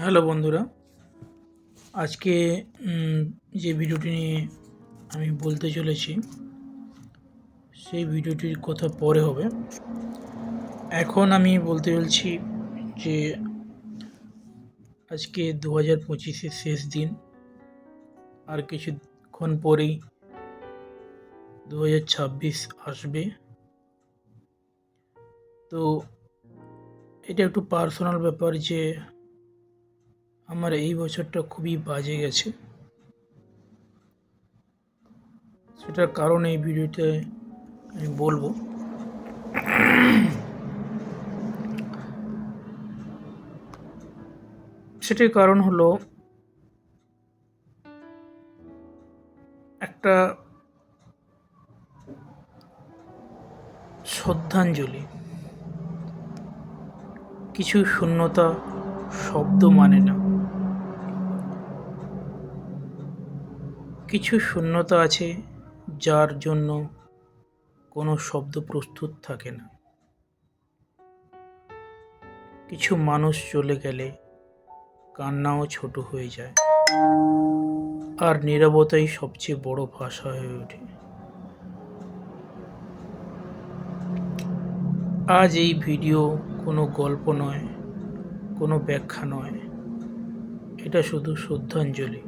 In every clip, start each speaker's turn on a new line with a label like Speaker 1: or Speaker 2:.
Speaker 1: Hello বন্ধুরা, আজকে যে ভিডিওটি নিয়ে আমি বলতে চলেছি, সেই ভিডিওটির কথা পরে হবে। এখন আমি বলতে চলছি যে, আজকে দু হাজার পঁচিশের শেষ দিন, আর কিছুক্ষণ পরেই দু হাজার ছাব্বিশ আসবে। তো, এটা একটু পার্সোনাল ব্যাপার যে আমার এই বছরটা খুবই বাজে গেছে। সেটার কারণ এই ভিডিওতে আমি বলব। সেটার কারণ হলো একটা শ্রদ্ধাঞ্জলি। কিছু শূন্যতা শব্দ মানে না। কিছু শূন্যতা আছে, যার জন্য কোনো শব্দ প্রস্তুত থাকে না। কিছু মানুষ চলে গেলে কান্নাও ছোট হয়ে যায়, আর নীরবতাই সবচেয়ে বড় ভাষা হয়ে ওঠে। আজ এই ভিডিও কোনো গল্প নয়, কোনো ব্যাখ্যা নয়, এটা শুধু শ্রদ্ধাঞ্জলি।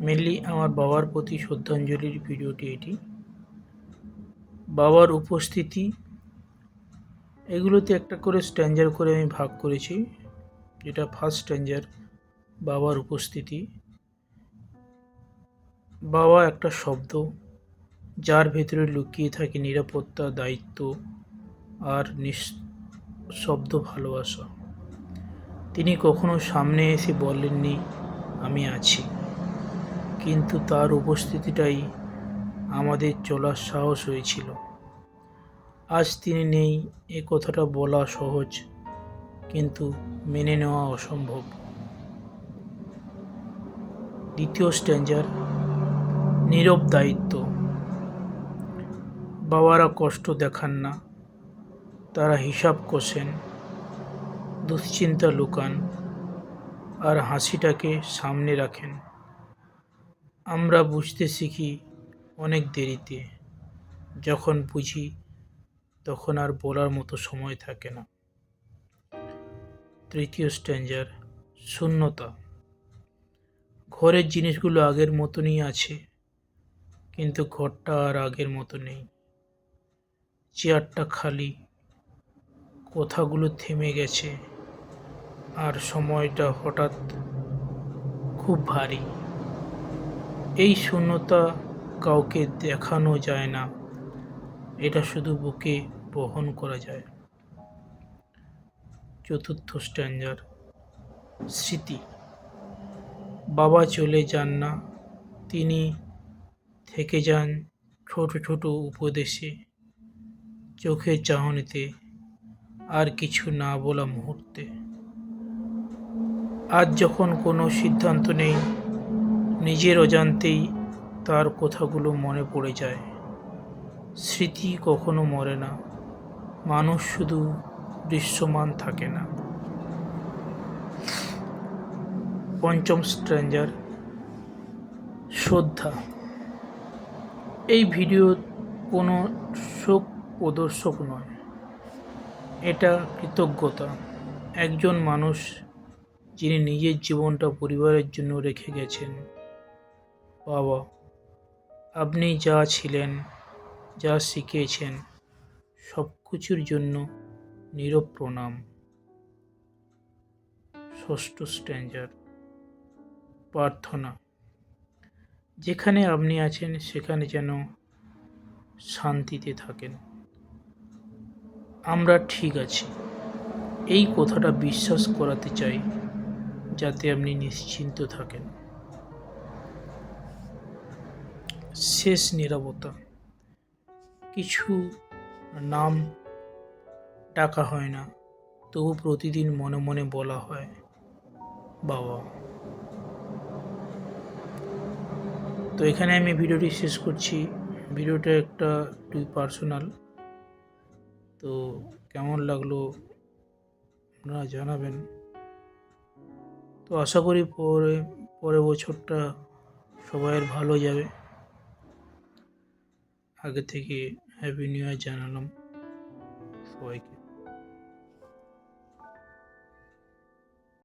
Speaker 1: মেনলি আমার বাবার প্রতি শ্রদ্ধাঞ্জলির ভিডিওটি এটি। বাবার উপস্থিতি, এগুলোতে একটা করে স্ট্যান্ডার করে আমি ভাগ করেছি, যেটা ফার্স্ট স্ট্যান্ডার, বাবার উপস্থিতি। বাবা একটা শব্দ, যার ভেতরে লুকিয়ে থাকে নিরাপত্তা, দায়িত্ব আর নিঃশব্দ ভালোবাসা। তিনি কখনো সামনে এসে বলেননি, আমি আছি। কিন্তু তার উপস্থিতিটাই আমাদের চলার সাহস হয়েছিল। আজ তিনি নেই, এ কথাটা বলা সহজ, কিন্তু মেনে নেওয়া অসম্ভব। দ্বিতীয় স্ট্যান্ডার, নীরব দায়িত্ব। বাবারা কষ্ট দেখান না, তারা হিসাব কষেন, দুশ্চিন্তা লুকান, আর হাসিটাকে সামনে রাখেন। আমরা বুঝতে শিখি অনেক দেরিতে। যখন বুঝি, তখন আর বলার মতো সময় থাকে না। তৃতীয় স্ট্যান্ডার, শূন্যতা। ঘরের জিনিসগুলো আগের মতনই আছে, কিন্তু ঘরটা আর আগের মতো নেই। চেয়ারটা খালি, কথাগুলো থেমে গেছে, আর সময়টা হঠাৎ খুব ভারী। এই শূন্যতা কাউকে দেখানো যায় না। এটা শুধু বুকে বহন করা যায়। চতুর্থ স্ট্যান্ডার স্মৃতি। বাবা চলে যান না, তিনি থেকে যান ছোট ছোট উপদেশে। চোখের চাহনিতে আর কিছু না বলা মুহূর্তে। আজ যখন কোনো সিদ্ধান্ত নেই নিজের অজান্তেই তার কথাগুলো মনে পড়ে যায়। স্মৃতি কখনো মরে না। মানুষ শুধু দৃশ্যমান থাকে না। পঞ্চম স্ট্রেঞ্জার, শ্রদ্ধা। এই ভিডিও কোনো শোক প্রদর্শক নয়। এটা কৃতজ্ঞতা। একজন মানুষ যিনি নিজের জীবনটা পরিবারের জন্য রেখে গেছেন। বাবা আপনি যা ছিলেন, যা শিখিয়েছেন সব কিছুর জন্য নীরব প্রণাম। ষষ্ঠ স্ট্যান্ডার প্রার্থনা। যেখানে আপনি আছেন, সেখানে যেন শান্তিতে থাকেন। আমরা ঠিক আছি। এই কথাটা বিশ্বাস করাতে চাই, যাতে আপনি নিশ্চিন্ত থাকেন। শেষ নিরবতা। কিছু নাম ডাকা হয় না, তবু প্রতিদিন মনে মনে বলা হয়, বাবা। তো এখানে আমি ভিডিওটি শেষ করছি। ভিডিওটা একটা একটু পার্সোনাল তো কেমন লাগল আপনারা জানাবেন। তো আশা করি পরে, পরের বছরটা সবাইয়ের ভালো যাবে। আগে থেকে হ্যাপি নিউ ইয়ার জানালাম সবাইকে।